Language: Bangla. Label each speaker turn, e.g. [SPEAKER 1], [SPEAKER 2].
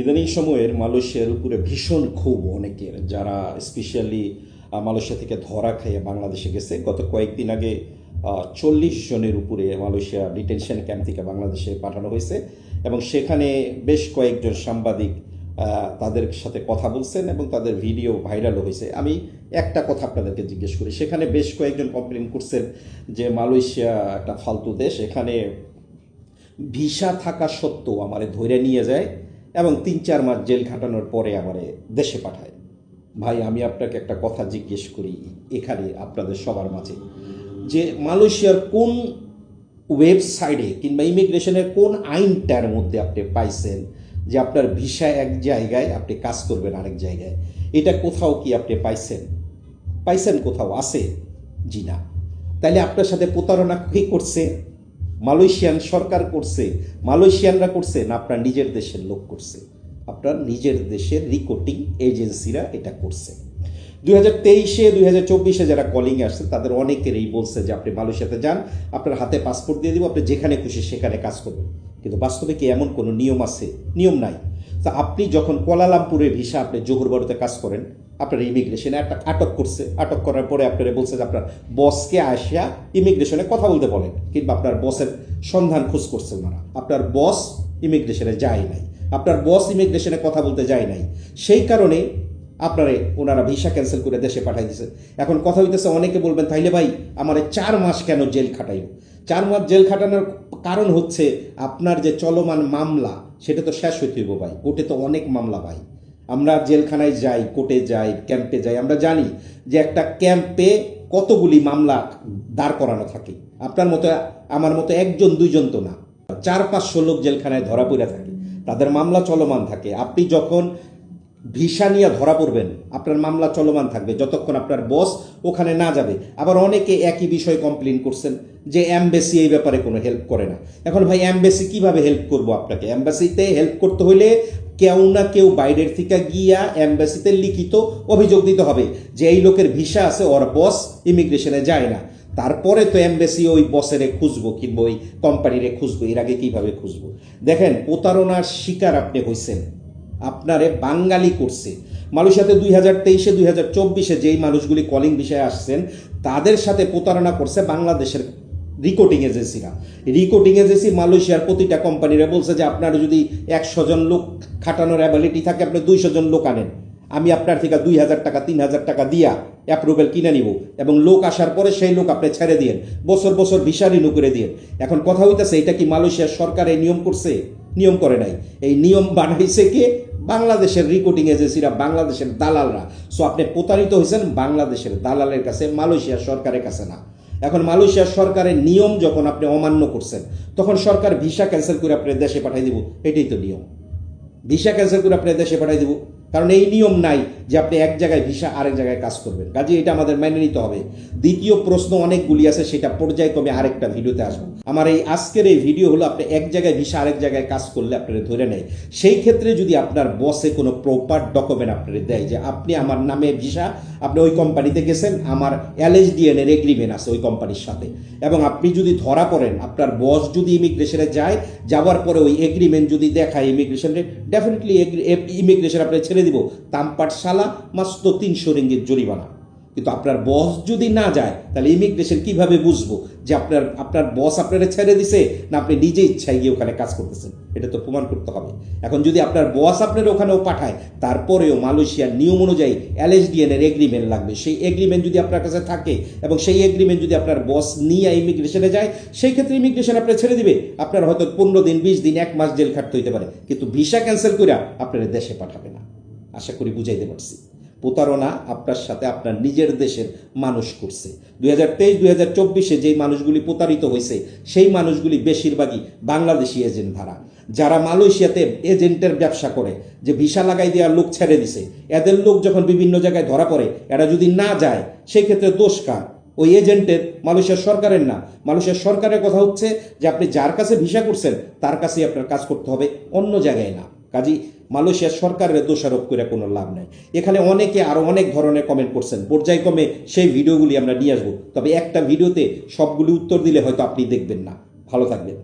[SPEAKER 1] ইদানিং সময়ের মালয়েশিয়ার উপরে ভীষণ ক্ষোভ অনেকের, যারা স্পেশালি মালয়েশিয়া থেকে ধরা খাইয়ে বাংলাদেশে গেছে। গত কয়েকদিন আগে চল্লিশ জনের উপরে মালয়েশিয়া ডিটেনশন ক্যাম্প থেকে বাংলাদেশে পাঠানো হয়েছে এবং সেখানে বেশ কয়েকজন সাংবাদিক তাদের সাথে কথা বলছেন এবং তাদের ভিডিও ভাইরালও হয়েছে। আমি একটা কথা আপনাদেরকে জিজ্ঞেস করি, সেখানে বেশ কয়েকজন কমপ্লেন করছেন যে মালয়েশিয়া একটা ফালতু দেশ, এখানে ভিসা থাকা সত্ত্বেও আমারে ধরে নিয়ে যায়। এবং তিন চার মাস জেল খাটানোর পরে আমারে দেশে পাঠায়। ভাই, আমি আপনাকে একটা কথা জিজ্ঞেস করি এখানে আপনাদের সবার মাঝে। যে মালয়েশিয়ার কোন ওয়েবসাইটে কিংবা ইমিগ্রেশনের কোন আইনটার মধ্যে আপনি পাইছেন যে আপনার ভিসা এক জায়গায় আপনি কাজ করবেন আরেক জায়গায়? এটা কোথাও কি আপনি পাইছেন? পাইছেন কোথাও? আছে? জি না। তাহলে আপনার সাথে প্রতারণা কে করছে? মালয়েশিয়ান সরকার করছে, মালয়েশিয়ানরা করছে না, আপনার নিজের দেশের লোক করছে। আপনার নিজের দেশের রিকোটিং এজেন্সিরা এটা করছে। দুই হাজার তেইশে, দুই হাজার চব্বিশে যারা কলিং আসছে, তাদের অনেকেরই বলছে যে, আপনি মালয়েশিয়াতে যান, আপনার হাতে পাসপোর্ট দিয়ে দিব, আপনি যেখানে খুশি সেখানে কাজ করবেন। কিন্তু বাস্তবে কি এমন কোনো নিয়ম আছে? নিয়ম নাই। তা আপনি যখন কোয়ালালামপুরে ভিসা আপনি জোহরবারুতে কাজ করেন আপনার ইমিগ্রেশনে আটক করছে। আটক করার পরে আপনারা বলছে যে আপনার বসকে আসিয়া ইমিগ্রেশনে কথা বলতে বলেন, কিংবা আপনার বসের সন্ধান খোঁজ করছে ওনারা। আপনার বস ইমিগ্রেশনে যায় নাই। আপনার বস ইমিগ্রেশনে কথা বলতে যায় নাই। সেই কারণে আপনারে ওনারা ভিসা ক্যান্সেল করে দেশে পাঠাই দিছে। এখন কথা হইতেছে, অনেকে বলবেন, তাইলে ভাই, আমার চার মাস কেন জেল খাটাইল? চার মাস জেল খাটানোর কারণ হচ্ছে, আপনার যে চলমান মামলা, সেটা তো শেষ হইতে হইব ভাই। কোর্টে তো অনেক মামলা ভাই। আমরা জেলখানায় যাই, কোর্টে যাই, ক্যাম্পে যাই, আমরা জানি যে একটা ক্যাম্পে কতগুলি মামলা দাঁড় করানো থাকে। আপনার মতো, আমার মতো একজন, দুইজন তো না। চার পাঁচশো লোক জেলখানায় ধরা পড়ে থাকে। তাদের মামলা চলমান থাকে। আপনি যখন ভিসা নিয়ে ধরা পড়বেন, আপনার মামলা চলমান থাকবে। যতক্ষণ আপনার বস ওখানে না যাবে। আবার অনেকে একই বিষয় কমপ্লেন করছেন যে অ্যাম্বাসি এই ব্যাপারে কোনো হেল্প করে না। এখন ভাই অ্যাম্বাসি কীভাবে হেল্প করব আপনাকে? অ্যাম্বাসিতে হেল্প করতে হলে কেউ না কেউ বাইরের থেকে গিয়া অ্যাম্বাসিতে লিখিত অভিযোগ দিতে হবে যে এই লোকের ভিসা আছে, ওর বস ইমিগ্রেশনে যায় না। তারপরে তো এমবেসি ওই বসেরে খুঁজবো, কিংবা ওই কোম্পানিরে খুঁজবো, এর আগে কীভাবে খুঁজবো? দেখেন, প্রতারণার শিকার আপনি হয়েছেন আপনারে বাঙালি করছে। মালয়েশিয়াতে দুই হাজার তেইশে, দুই হাজার চব্বিশে যেই মানুষগুলি কলিং বিষয়ে আসছেন, তাদের সাথে প্রতারণা করছে বাংলাদেশের রিকোটিং এজেন্সিরা রিকোটিং এজেন্সি মালয়েশিয়ার প্রতিটা কোম্পানিরা বলছে যে আপনার যদি একশো জন লোক খাটানোর অ্যাবিলিটি থাকে, আপনি দুইশো জন লোক আনেন। আমি আপনার থেকে দুই হাজার টাকা, তিন হাজার টাকা দিয়া অ্যাপ্রুভেল কিনে নিব এবং লোক আসার পরে সেই লোক আপনি ছেড়ে দিয়েন। বছর বছর ভিসা রিনিউ করে দিয়েন। এখন কথা হইতেছে, এটা কি মালয়েশিয়ার সরকার এই নিয়ম করছে? নিয়ম করে নাই। এই নিয়ম বানাইছে কে? বাংলাদেশের রিকোটিং এজেন্সিরা বাংলাদেশের দালালরা। সো আপনি প্রতারিত হয়েছেন বাংলাদেশের দালালের কাছে মালয়েশিয়ার সরকারের কাছে না। এখন মালয়েশিয়ার সরকারের নিয়ম যখন আপনি অমান্য করছেন, তখন সরকার ভিসা ক্যান্সেল করে আপনার দেশে পাঠিয়ে দিব। এটাই তো নিয়ম। ভিসা ক্যান্সেল করে আপনার দেশে পাঠিয়ে দিব। কারণ এই নিয়ম নাই যে আপনি এক জায়গায় ভিসা আরেক জায়গায় কাজ করবেন। কাজে এটা আমাদের মেনে নিতে হবে। দ্বিতীয় প্রশ্ন অনেকগুলি আছে, সেটা পর্যায়ক্রমে আরেকটা ভিডিওতে আসব। আমার এই আজকের এই ভিডিও হলো, আপনি এক জায়গায় ভিসা আরেক জায়গায় কাজ করলে আপনারা ধরে নেয়। সেই ক্ষেত্রে যদি আপনার বসে কোনো প্রপার ডকুমেন্ট আপনাদের দেয় যে আপনি আমার নামে ভিসা, আপনি ওই কোম্পানিতে গেছেন, আমার এলএসডিএন এর এগ্রিমেন্ট আছে ওই কোম্পানির সাথে। এবং আপনি যদি ধরা পড়েন, আপনার বস যদি ইমিগ্রেশনে যায়, যাওয়ার পরে ওই এগ্রিমেন্ট যদি দেখায় ইমিগ্রেশনে ডেফিনেটলি ইমিগ্রেশন আপনি ছেড়ে দিব। তামপাট সালা মাত্র তিনশো রিঙ্গিত জরিমানা। কিন্তু আপনার বস যদি না যায়, তাহলে ইমিগ্রেশন কীভাবে বুঝব যে আপনার আপনার বস আপনারা ছেড়ে দিছে না আপনি নিজে ইচ্ছায় গিয়ে ওখানে কাজ করতেছেন? এটা তো প্রমাণ করতে হবে। এখন যদি আপনার বস আপনার ওখানেও পাঠায়, তারপরেও মালয়েশিয়ার নিয়ম অনুযায়ী এলএসডিএন এর এগ্রিমেন্ট লাগবে। সেই এগ্রিমেন্ট যদি আপনার কাছে থাকে এবং সেই এগ্রিমেন্ট যদি আপনার বস নিয়ে ইমিগ্রেশনে যায়, সেই ক্ষেত্রে ইমিগ্রেশন আপনার ছেড়ে দিবে। আপনার হয়তো পনেরো দিন, বিশ দিন, এক মাস জেল খাটতে হইতে পারে। কিন্তু ভিসা ক্যান্সেল করে আপনার দেশে পাঠাবে না। আশা করি বুঝাইতে পারছি। প্রতারণা আপনার সাথে আপনার নিজের দেশের মানুষ করছে। দুই হাজার তেইশ, দুই হাজার চব্বিশে যেই মানুষগুলি প্রতারিত হয়েছে, সেই মানুষগুলি বেশিরভাগই বাংলাদেশি এজেন্ট ধারা যারা মালয়েশিয়াতে এজেন্টের ব্যবসা করে, যে ভিসা লাগাই দেওয়ার লোক ছেড়ে দিছে, এদের লোক যখন বিভিন্ন জায়গায় ধরা পড়ে, এরা যদি না যায় সেই ক্ষেত্রে দোষ কার? ওই এজেন্টের, মালয়েশিয়ার সরকারের না। মালয়েশিয়ার সরকারের কথা হচ্ছে যে, আপনি যার কাছে ভিসা করছেন, তার কাছেই আপনার কাজ করতে হবে, অন্য জায়গায় না। কাজী মালয়েশিয়া সরকারের দোষারোপ করে কোনো লাভ নাই। এখানে অনেকে আরও অনেক ধরনের কমেন্ট করছেন। পর্যায়ক্রমে সেই ভিডিওগুলি আমরা নিয়ে আসব। তবে একটা ভিডিওতে সবগুলি উত্তর দিলে হয়তো আপনি দেখবেন না। ভালো থাকবেন।